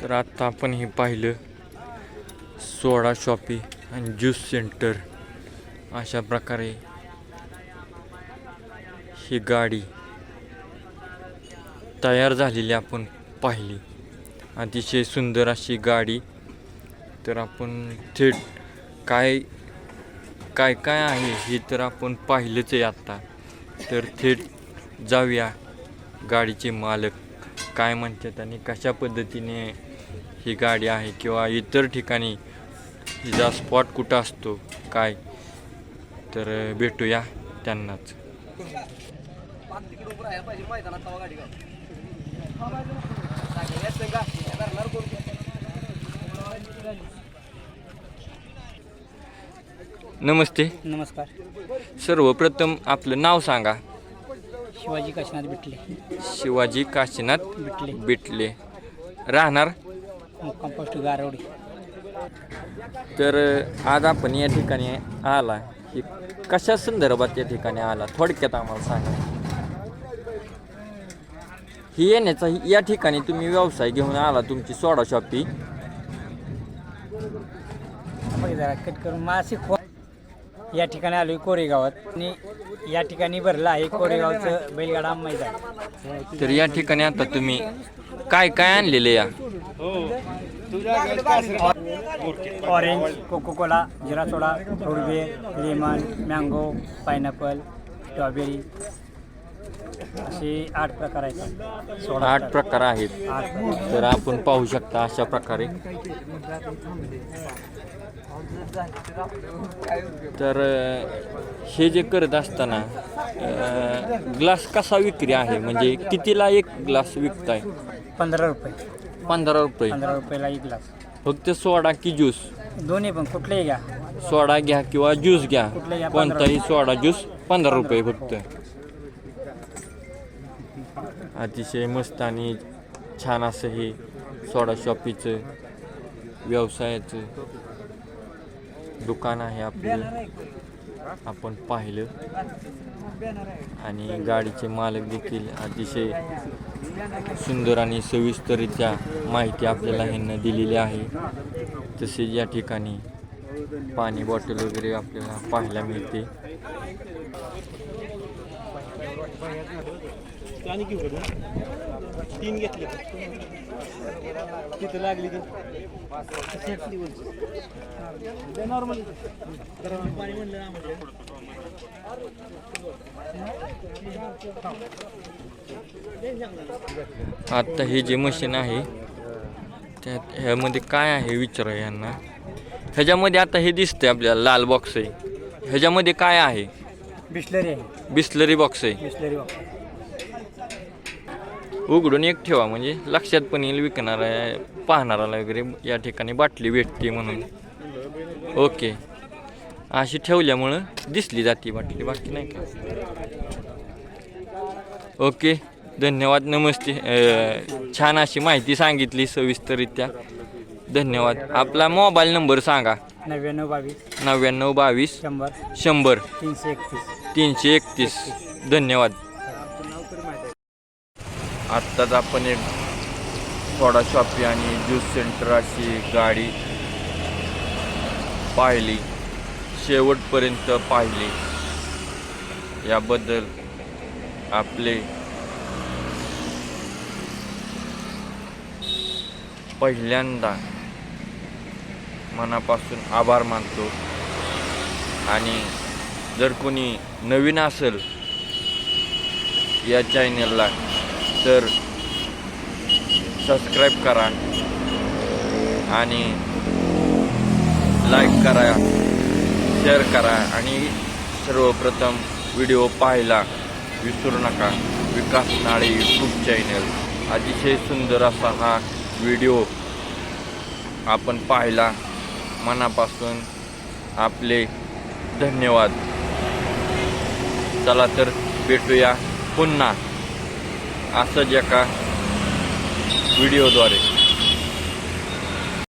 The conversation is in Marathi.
तर आत्ता आपण हे पाहिलं सोडा शॉपी आणि ज्यूस सेंटर. अशा प्रकारे ही गाडी तयार झालेली आपण पाहिली. अतिशय सुंदर अशी गाडी. तर आपण थेट काय काय काय आहे हे तर आपण पाहिलंच आहे आत्ता तर थेट जाऊया गाडीचे मालक. काय म्हणतात आणि कशा पद्धतीने ही गाडी आहे किंवा इतर ठिकाणी हिचा स्पॉट कुठं असतो काय? तर भेटूया त्यांनाच. नमस्ते. नमस्कार. सर्वप्रथम आपलं नाव सांगा. शिवाजी काशीनाथ बिटले. शिवाजी काशीनाथ बिटले. बिटले. राहणार? मुक्काम पोस्ट गारवडी. तर आज आपण या ठिकाणी आला. की कशा संदर्भात या ठिकाणी आला? थोडक्यात आम्हाला सांगा. ही येण्याचा या ठिकाणी तुम्ही व्यवसाय घेऊन आला तुमची सोडा शॉपी. कट करून. मासिक या ठिकाणी आलोय कोरेगावात. आणि या ठिकाणी भरलं आहे कोरेगावचं बैलगाडा मैदान. तर या ठिकाणी आता तुम्ही काय काय आणलेले या? Orange Coca Cola jeera soda फ्रूटबे lemon mango pineapple strawberry असे आठ प्रकार आहेत. सोडा आठ प्रकार. आहेत. आठ प्रकार. तर आपण पाहू शकता अशा प्रकारे. तर अ, हे जे करत असताना ग्लास कसा विक्री आहे? म्हणजे कितीला एक ग्लास विकताय? पंधरा रुपये. पंधरा रुपये. पंधरा रुपयाला एक ग्लास. फक्त सोडा की ज्यूस? दोन्ही पण कुठलेही घ्या. सोडा घ्या किंवा ज्यूस घ्या. कुठलं घ्या, पंधरा कोणताही सोडा ज्यूस पंधरा रुपये फक्त. अतिशय मस्त आणि छान असं हे सोडा शॉपीचं व्यवसायाचं दुकान आहे आपलं. आपण पाहिलं. आणि गाडीचे मालक देखील अतिशय सुंदर आणि सविस्तरित्या माहिती आपल्याला ह्यांना दिलेली आहे. तसेच या ठिकाणी पाणी बॉटल वगैरे आपल्याला पाहायला मिळते. आणि घेऊ? तीन घेतले तिथं लागली की नॉर्मल पाणी म्हणलं ना आत्ता हे जे मशीन आहे त्यात ह्यामध्ये काय आहे विचारा यांना. ह्याच्यामध्ये आता हे दिसतंय आपल्याला लाल बॉक्स आहे. ह्याच्यामध्ये काय आहे? बिस्लरी आहे. बिस्लरी बॉक्स आहे. बिस्लरी उघडून एक ठेवा म्हणजे लक्षात पण येईल विकणारा पाहणाराला वगैरे या ठिकाणी बाटली भेटते म्हणून. ओके. अशी ठेवल्यामुळं दिसली जाते बाटली बाकी नाही का? ओके. धन्यवाद नमस्ते. छान अशी माहिती सांगितली सविस्तररित्या. धन्यवाद. आपला मोबाईल नंबर सांगा. नव्याण्णव बावीस. नव्याण्णव बावीस. शंभर. शंभर. तीनशे एकतीस. तीनशे एकतीस. धन्यवाद. आत्ताच आपण एक थोडा शॉपी आणि ज्यूस सेंटर अशी गाडी पाहिली. शेवटपर्यंत पाहिली. याबद्दल आपले पहिल्यांदा मनापासून आभार मानतो. आणि जर कोणी नवीन असेल या चॅनलला तर सबस्क्राईब करा आणि लाईक करा शेअर करा आणि सर्वप्रथम व्हिडिओ पाहायला विसरू नका. विकास नाळे यूट्यूब चॅनल अतिशय सुंदर असा हा व्हिडिओ आपण पाहिला. मनापासून आपले धन्यवाद. चला तर भेटूया पुन्हा. असंच एका व्हिडिओद्वारे